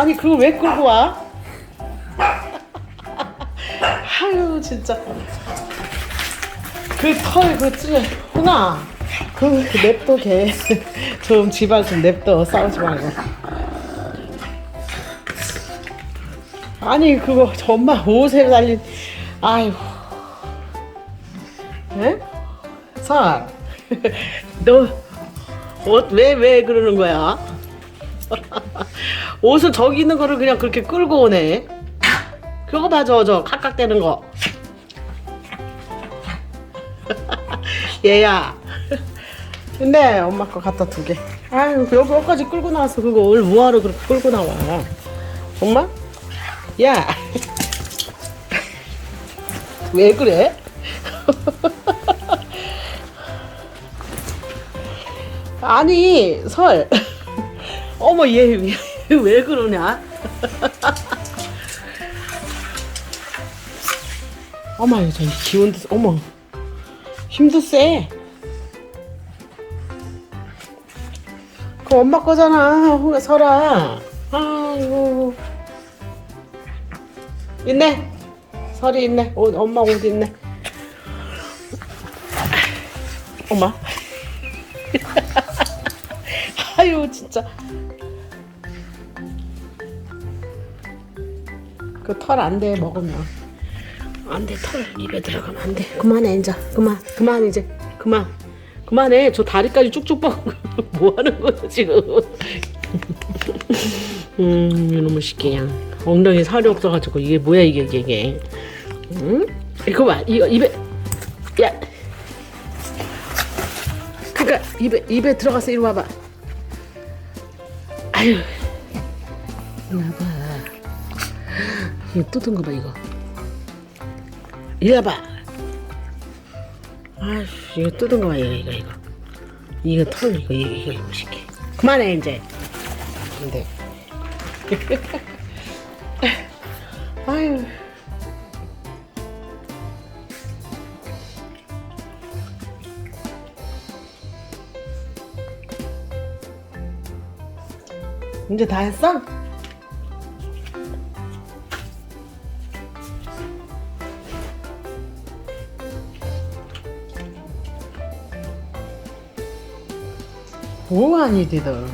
아니 그걸 왜 끌고 와? 아유 진짜. 그 털그찌 훈아 그 냅둬 걔좀 집안 좀 냅둬. 싸우지 말고. 아니 그거 저 엄마 옷에 달린 아이고 에? 사, 너옷 왜왜 그러는 거야? 옷을 저기 있는 거를 그냥 그렇게 끌고 오네. 그거 봐, 저, 저, kak깍대는 거. 얘야. 근데 엄마 거 갖다 두게. 아유, 여기 여기까지 끌고 나와서 그거 오늘 뭐하러 그렇게 끌고 나와. 엄마? 야. 왜 그래? 아니, 설. 어머, 얘왜 그러냐? 어머, 저 기운도, 세- 어머. 힘도 세. 그 엄마 거잖아, 홍 설아. 아이고. 있네. 설이 있네. 옷, 엄마 옷 있네. 엄마. 아유, 진짜. 그 털 안 돼, 먹으면. 안 돼, 털 입에 들어가면 안 돼. 그만해, 이제. 그만, 그만, 이제. 그만. 그만해. 저 다리까지 쭉쭉 뻗고. 뭐 하는 거야, 지금. 음, 이놈의 새끼야. 엉덩이 살이 없어가지고, 이게 뭐야, 이게, 이게, 이게. 응? 이거 봐, 이거 입에. 야. 그니까, 입에, 입에 들어가서 이리 와봐. 아유. 이리 와봐. 이거 뜯은 거 봐, 이거. 와봐. 아이씨, 이거 뜯은 거 봐, 이거, 이거, 이거. 이거 털, 이거, 이거, 이거, 이거, 시키. 그만해, 이제. 안 돼. 아유. 이제 다 했어? 뭐하니, 니들.